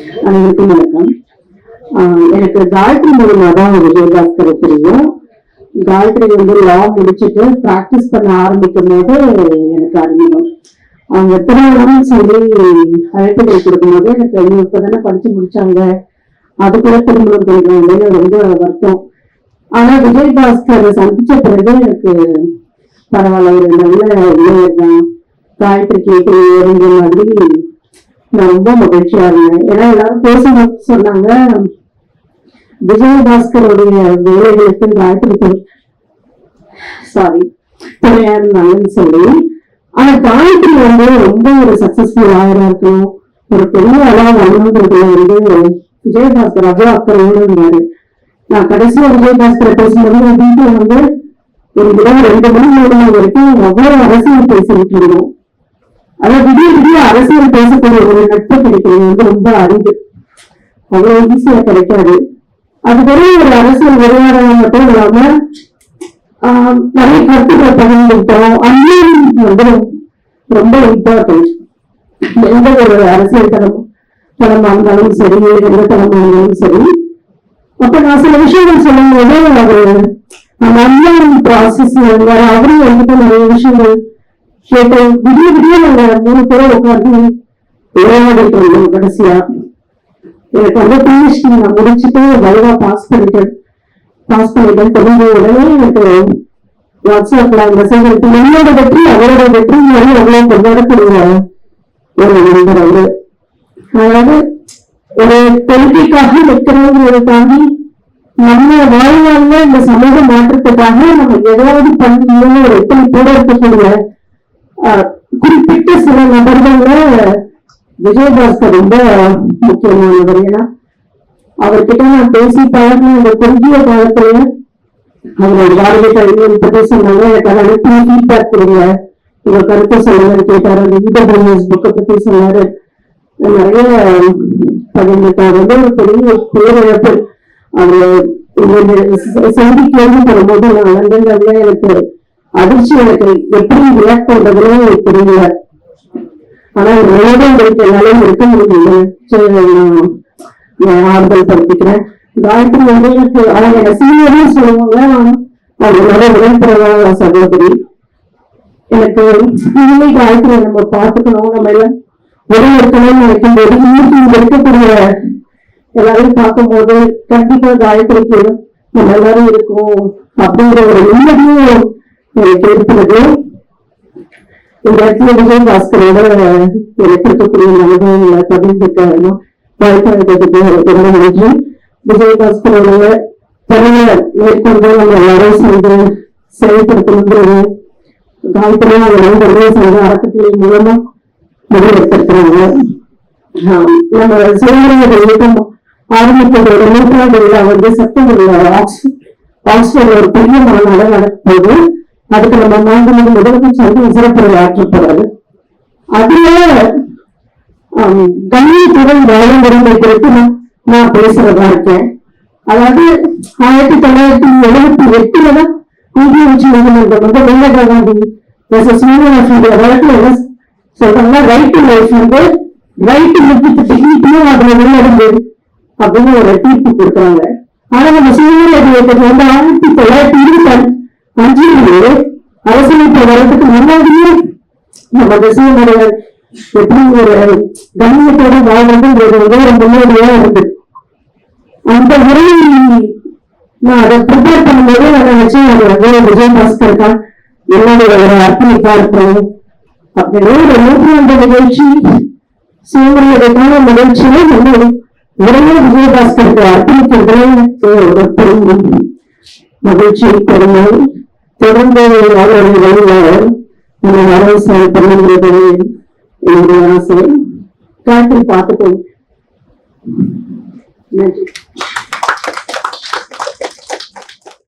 அனைவருக்கும் வணக்கம். எனக்கு காயத்ரி மூலமா தான் விஜயபாஸ்கரை தெரியும். காயத்ரி வந்து லா முடிச்சுட்டு ப்ராக்டிஸ் பண்ண ஆரம்பிக்கும் போது எனக்கு அறிமுகம். அவங்க திருமணம் சொல்லி அழைப்புகள் கொடுக்கும்போது எனக்கு ஐயோ இப்பதானே படிச்சு முடிச்சாங்க. அது கூட திருமணம் பண்ணிக்கணும் ரொம்ப வருத்தம். ஆனா விஜயபாஸ்கர் சந்திச்ச பிறகு எனக்கு பரவாயில்ல ஒரு நல்ல இளைஞர் தான். காயத்ரி கேட்குறீங்க மாதிரி நான் ரொம்ப மகிழ்ச்சியா இருந்தேன். ஏன்னா எல்லாரும் பேசும்போது சொன்னாங்க விஜயபாஸ்கருடைய வேலைகளுக்கு காயத்ரி சாரி துணையா இருந்தாங்கன்னு சொல்லி. ஆனா காயத்ரி வந்து ரொம்ப ஒரு சக்சஸ்ஃபுல் ஆயிரம் இருக்கணும். ஒரு பெரிய அளவு வரணுன்றதுல வந்து விஜயபாஸ்கர் அவ்வளவு அக்கறையோடு இருந்தாரு. நான் கடைசியா விஜயபாஸ்கரை பேசும்போது வீட்டுல வந்து ஒரு இரவு ரெண்டு மணி நேரம் வரைக்கும் அவ்வளவு அரசியல் பேசிட்டு இருந்தோம். ஆனா திடீர் திடீர் அரசியல் பேசக்கூடிய ஒரு நட்பு கிடைக்கிறது வந்து ரொம்ப அரிது. அவ்வளவு ஈஸியா கிடைக்காது. அது வெறும் ஒரு அரசியல் விளையாட மட்டும் இல்லாம நிறைய கருத்துக்களை பகிர்ந்துட்டோம் அந்நியம் வந்து ரொம்ப இம்பார்ட்டன்ட் எந்த ஒரு அரசியல் தரம் தளமா இருந்தாலும் சரி எந்த தளமா இருந்தாலும் சரி. அப்ப நான் சில விஷயங்கள் சொல்லும் போது அது அந்த அந்நியம் ப்ராசஸ் அவரும் வந்துட்டு நிறைய விஷயங்கள் கேட்டு விடிய விடிய நாங்க மூணு பேரும் உட்காந்து விளையாடிட்டு இருந்தோம் கடைசியா. எனக்கு வந்து பிஹெச்டி நான் முடிச்சுட்டு பாஸ் பண்ணிட்டேன். பாஸ் பண்ணிட்டேன். தெரிஞ்ச உடனே எனக்கு வாட்ஸ்அப்ல மெசேஜ் என்னோட வெற்றி அவரோட வெற்றி மாதிரி அவ்வளவு கொண்டாடக்கூடிய ஒரு நண்பர் அவரு அதாவது ஒரு பொலிட்டிக்காக நிற்கிறவங்களை தாண்டி நம்ம வாழ்வாழ்ல இந்த சமூக மாற்றத்துக்காக நம்ம ஏதாவது பண்ணி ஒரு எத்தனை கூட இருக்கக்கூடிய குறிப்பிட்ட சில நபர்கள்ல விஜயபாஸ்கர் ரொம்ப முக்கியமானவர். ஏன்னா அவர்கிட்ட நான் பேசி பழகின இந்த குறுகிய காலத்துல அவரோட வாழ்க்கை கல்வியை பத்தி சொன்னாங்க எனக்கு அதை அனுப்பி ஃபீட்பேக் கொடுங்க. உங்க கருத்தை சொல்லுங்க கேட்டாரு. அந்த இடபிள்யூஎஸ் புக்கை பத்தி சொன்னாரு. நிறைய பகிர்ந்துட்டார் வந்து ஒரு பெரிய பேரிழப்பு அவர் இந்த செய்தி கேள்விப்படும்போது நான் லண்டன்ல எனக்கு அதிர்ச்சி எப்படி ரியாக்ட் பண்றதுன்னு எனக்கு தெரியல. ஆனா ஒரு நிலையில உங்களுக்கு என்னால இருக்க முடியல. சரி நான் ஆறுதல் படுத்திக்கிறேன் காயத்ரி வந்து எனக்கு அவங்க சீனியரும் சொல்லுவாங்க. அவங்களோட உடன்படுற சகோதரி. எனக்கு இனிமே காயத்ரி நம்ம பார்த்துக்கணும். நம்ம எல்லாம் உடல் இருக்கணும்னு நினைக்கும் போது இன்னைக்கு இங்க இருக்கக்கூடிய எல்லாரையும் பார்க்கும்போது கண்டிப்பா காயத்ரிக்கு நம்ம எல்லாரும் இருக்கும். அப்படிங்கிற ஒரு நிம்மதியும் இந்த இடத்துல விஜய் பாஸ்கரோட எனக்கு இருக்கக்கூடிய அனுபவங்களை பகிர்ந்துக்கணும் வாய்ப்பு ரொம்ப நன்றி. விஜய் பாஸ்கரோட பணியை மேற்கொண்டு நம்ம எல்லாரும் சேர்ந்து செயல்படுத்தணுங்கிறது காலத்துல அவங்க நண்பர்கள் சங்க அறக்கட்டளை மூலமா முடிவெடுத்திருக்கிறாங்க ஆஹ் நம்ம சுதந்திர இயக்கம் ஆரம்பித்ததோட நூற்றாண்டு விழா வந்து செப்டம்பர்ல ஆக்ஸ்போர்ட் ஆக்ஸ்போர்ட்ல ஒரு பெரிய மாநாடு நடக்கும்போது அதுக்கு நம்ம மாண்புமிகு முதலமைச்சர் சிறப்புரை ஆற்றப் போறாரு அதுல ஆம், கண்ணியத்துடன் வாழுங்கிறதை குறித்து நான் நான் பேசுறதா இருக்கேன். அதாவது ஆயிரத்தி தொள்ளாயிரத்தி எழுபத்தி எட்டுல தான் இந்திய உச்ச நீதிமன்றம் வந்து மேனகா காந்தி versus யூனிவர்சிட்டி வழக்குல என்ன சொல்றாங்கன்னா ரைட் டு லைஃப் வந்து ரைட் முக்கிய டிகிரிட்டியும் அதுல உள்ளடங்குது அப்படின்னு ஒரு தீர்ப்பு கொடுக்குறாங்க. ஆனா நம்ம சூழ்நிலை வந்து ஆயிரத்தி தொள்ளாயிரத்தி இருபத்தி அஞ்சுலயே அரசியலுக்கு வர்றதுக்கு முன்னாடியே நம்ம திசையினுடைய எப்படி ஒரு கண்ணியத்தோட வாழ்றதுங்கிறது வந்து ஒரு முன்னோடியா இருக்கு. அந்த முறை நான் அதை ப்ரிப்பேர் பண்ணும்போது நான் நினைச்சேன் அது வந்து விஜய் பாஸ்கர் தான் என்னுடைய ஒரு அர்ப்பணிப்பா இருக்கணும். அப்படின்னு ஒரு நூற்றாண்டு நிகழ்ச்சி சூழ்நிலைக்கான நிகழ்ச்சியில வந்து உடனே விஜயபாஸ்கருக்கு அர்ப்பணிக்கிறதுல ஒரு பெரும் மகிழ்ச்சி பெருமை. தொடர்ந்து அவருடைய வழியில் இந்த வரவு செயல்படுகிறது என்னுடைய ஆசை காட்டில் பார்த்துக்கோங்க நன்றி